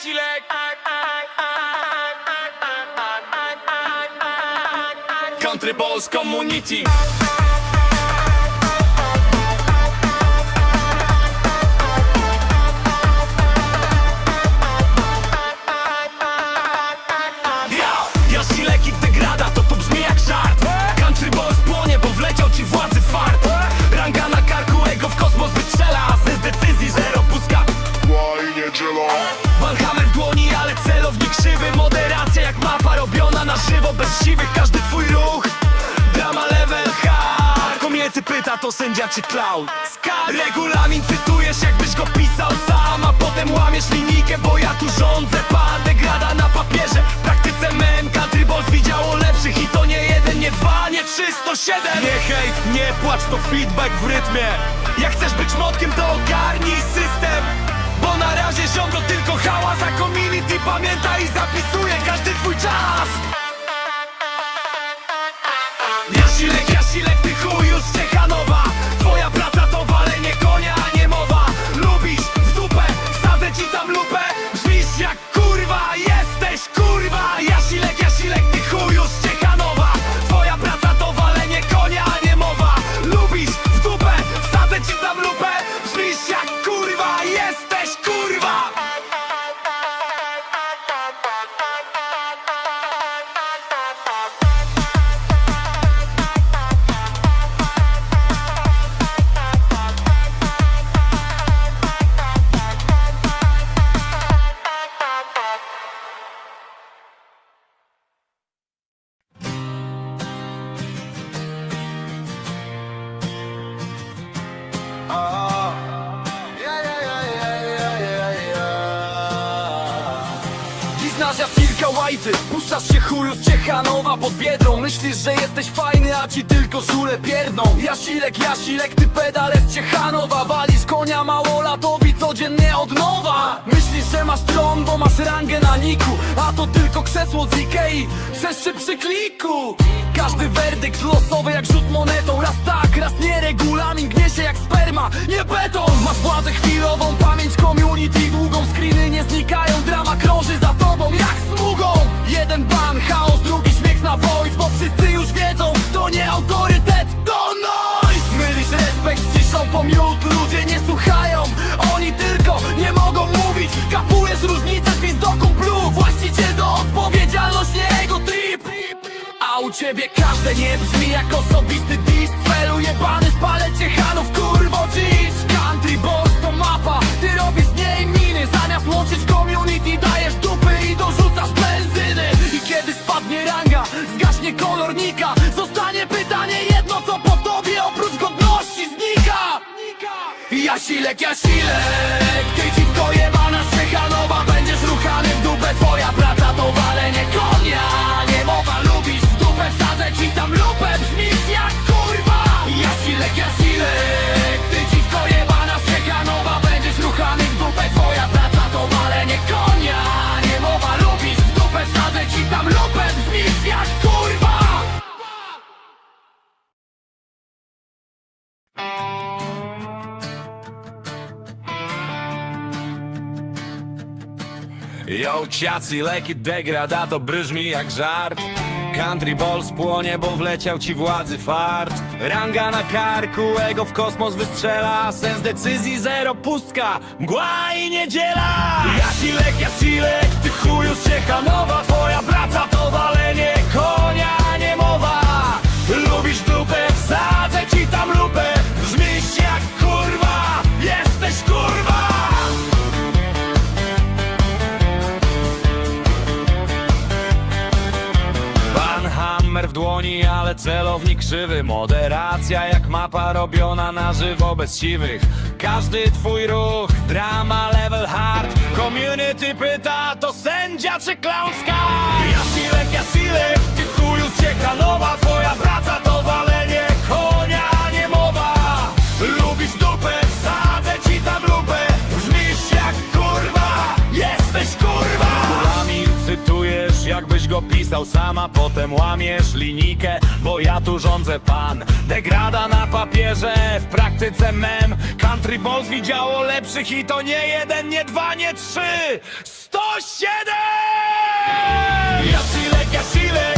she like I, I, I, I, Country Balls Community pyta to sędzia czy clown Regulamin cytujesz jakbyś go pisał sam A potem łamiesz linijkę, bo ja tu rządzę. Pan degrada na papierze W praktyce mem country balls widziało lepszych I to nie jeden, nie dwa, nie trzy, sto siedem. Nie hejt, nie płacz, to feedback w rytmie. Jak chcesz być motkiem, to ogarnij system. Bo na razie ziągo tylko hałas A community pamięta i zapisuje każdy twój czas. Jasilek, pod biedrą. Myślisz, że jesteś fajny, a ci tylko żule pierdną Jasilek, Jasilek, ty pedale z Ciechanowa. Walisz konia małolatowi codziennie od nowa. Myślisz, że masz tron, bo masz rangę na niku. A to tylko krzesło z Ikei Przeszczy przy kliku. Każdy werdykt losowy jak rzut monetą. Raz tak, raz nie, regulamin gnie się jak sperma Nie beton, masz władzę chwilową Pamięć community długą. Screeny nie znikają, drama krąży za tobą jak smugą Jeden ban, chaos, drugi ciebie każde nie brzmi jak osobisty diss. Celu jebany spalę ciechanów, kurwo dziś. Country Balls to mapa, ty robisz z niej miny. Zamiast łączyć community dajesz dupy i dorzucasz benzyny. I kiedy spadnie ranga, zgaśnie kolornika Zostanie pytanie jedno co po tobie oprócz godności znika. Jasilek, Jasilek, ty dziwko jebana z Ciechanowa Yo, ciacy, leki, degrada, to brzmi jak żart. Country ball spłonie, bo wleciał ci władzy fart. Ranga na karku, ego w kosmos wystrzela. Sens decyzji zero, pustka, mgła i niedziela. Jasilek, jasilek, ty chuju z Ciechanowa Twoja praca to Hammer w dłoni, ale celownik krzywy Moderacja jak mapa robiona na żywo bez siwych. Każdy twój ruch, drama level hard. Community pyta, to sędzia czy clownska? Jasilek, Jasilek, ty chuju z Ciechanowa Twoja praca to walenie konia, a nie mowa. Lubisz dupę, wsadzę ci tam lupę wszystko pisał sama Potem łamiesz linijkę, bo ja tu rządzę pan. Degrada na papierze, w praktyce mem. Country Balls widziało lepszych i to nie jeden, nie dwa, nie trzy. 107! Jasilek, Jasilek, ty chuju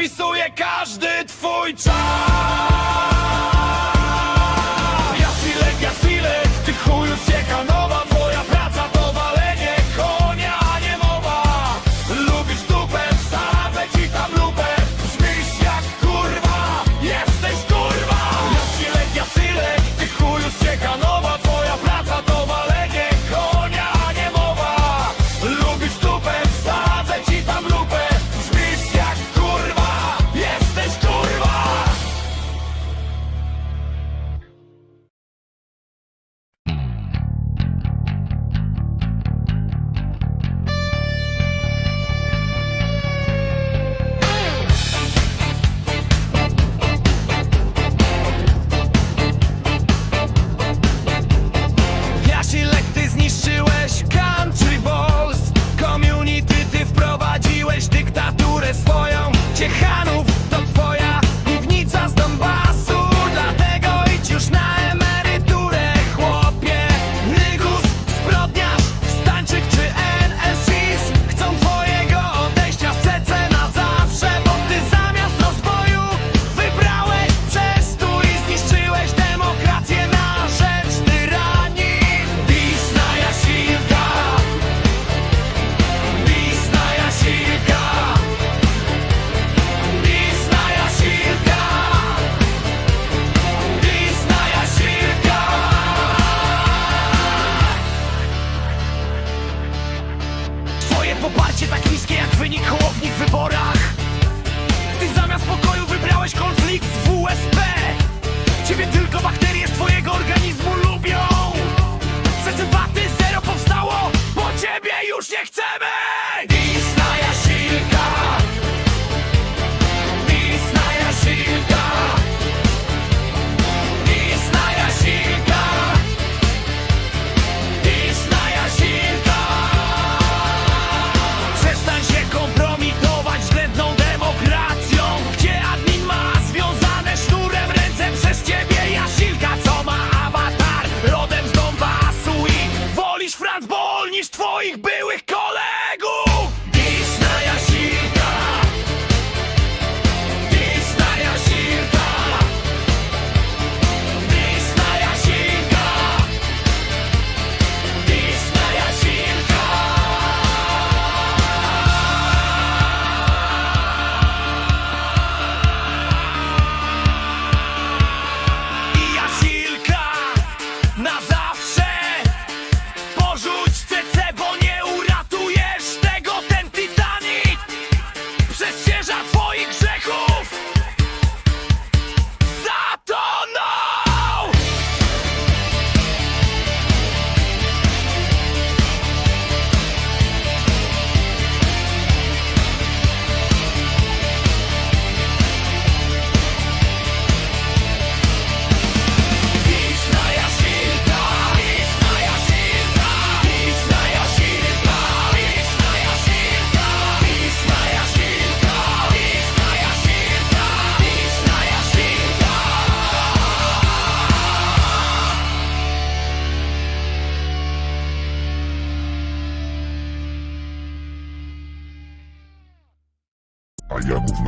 zapisuje każdy twój czas хану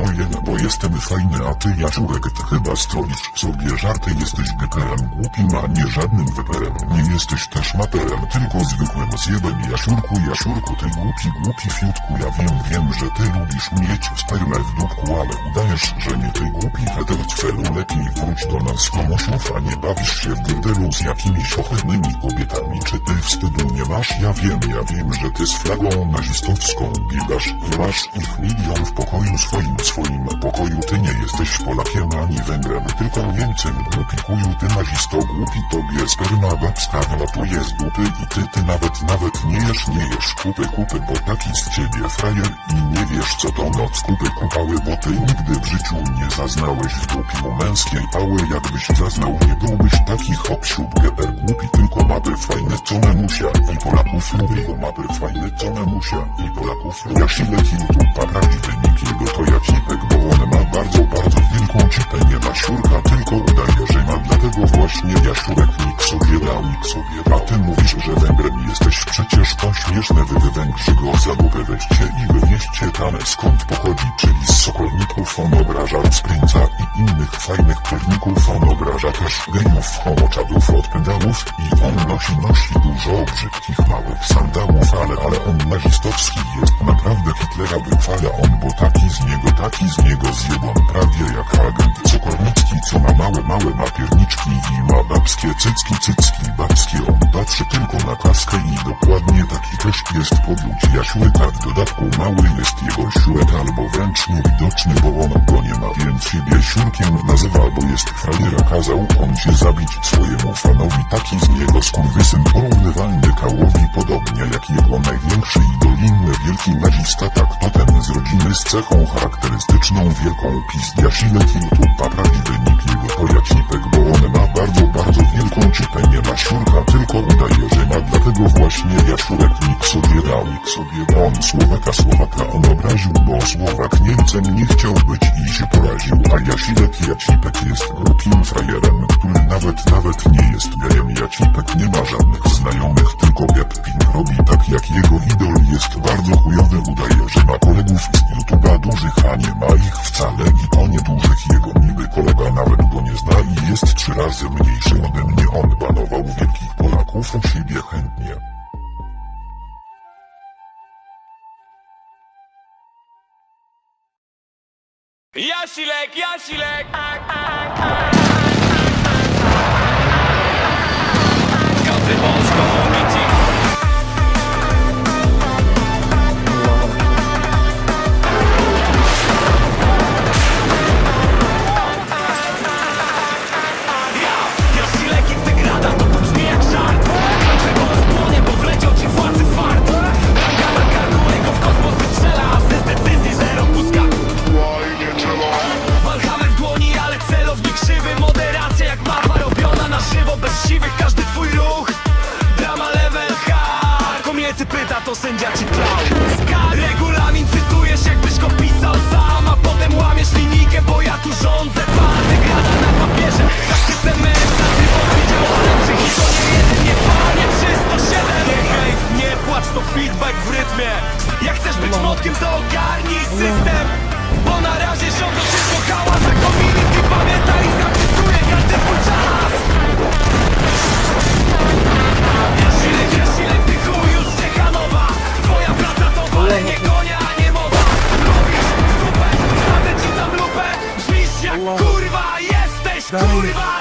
ja gówno jem, bo jestem fajny, a ty jaszurek ty chyba stroisz sobie żarty. Jesteś gekerem głupim, a nie żadnym wyperem Nie jesteś też materem, tylko zwykłym zjebem. Jaszurku, jaszurku, ty głupi, głupi fiutku. Ja wiem, wiem, że ty lubisz mieć spermę w dupku Ale udajesz, że nie ty głupi heter. Twelu Lepiej wróć do nas komusiów, a nie bawisz się w grdelu Z jakimiś ohydnymi kobietami. Czy ty wstydu nie masz? Ja wiem, ja wiem, że ty z flagą nazistowską biegasz. I masz ich milion w pokoju swoim swoim, swoim pokoju Ty nie jesteś Polakiem ani Węgrem, tylko Niemcem. Głupi kuju, ty nazisto, głupi tobie Sperma babska wylatuje z dupy I ty, ty nawet, nawet nie jesz, nie jesz. Kupy, kupy, bo taki z ciebie frajer I nie wiesz co to noc. Kupy, kupały, bo ty nigdy w życiu Nie zaznałeś. W dupiu męskiej pały Jakbyś zaznał, nie byłbyś taki hop siup Geber głupi, tylko mapy fajne co memusia I Polaków lubię, tylko mapy fajne co memusia I Polaków lubię. Jasilek YouTube, a prawdziwy nick jego to Jacipek Bo on ma bardzo, bardzo wielką cipę Nie ma siurka, tylko udaje, że ma Dlatego właśnie Jasiurek nick sobie dał, sobie A ty mówisz, że Węgrem jesteś Przecież to śmieszne, wy wywęgrzy go za dupę weźcie I wywieźcie tam. Skąd pochodzi Czyli z sokolników on obraża Sprinca i innych fajnych pewników On obraża też gejów, homoczadów od pedałów I on nosi, nosi dużo brzydkich małych sandałów Ale, ale on nazistowski jest. Naprawdę Hitlera wychwala on Bo taki z niego, taki z niego zjebon Prawie jak agent Sokolnicki Co ma małe, małe ma pierniczki I ma babskie cycki, cycki babskie. On patrzy tylko na klaskę i dokładnie taki też jest podróż Jasiurek A w dodatku mały jest jego siurek Albo wręcz niewidoczny, bo on go nie ma. Więc siebie siurkiem nazywa, bo jest frajera Kazał on się zabić swojemu fanowi. Taki z niego skurwysyn porównywalny Kałowi Podobnie jak jego największy idol Inny wielki nazista. Tak to ten z rodziny z cechą charakterystyczną Wielką pizd Jasilek YouTube A prawdziwy nick jego to Jacipek Bo on ma bardzo, bardzo wielką czypę Nie ma siurka, tylko udaje, że ma. Dlatego właśnie Jasiurek nick sobie dał Nick sobie On Słowaka, Słowaka on obraził Bo Słowak Niemcem nie chciał być i się poraził. A Jasilek Jacipek jest głupim frajerem Który nawet, nawet nie jest gejem. Jacipek nie ma żadnych znajomych Tylko Gap Pink robi tak jak jego idol Jest. Bardzo chujowy, udaje, że ma kolegów z YouTube'a dużych A nie ma ich wcale. I to niedużych Jego niby kolega nawet go nie zna. I jest trzy razy mniejszy ode mnie. On banował wielkich Polaków u siebie chętnie. Jasilek, Jasilek! Country Tak w rytmie. Jak chcesz być młotkiem to ogarnij system. Bo na razie rządu wszystko hałas Za community. Pamiętaj zapisuje każdy twój czas. Już Twoja to nie mowa. Super, jak kurwa, jesteś kurwa.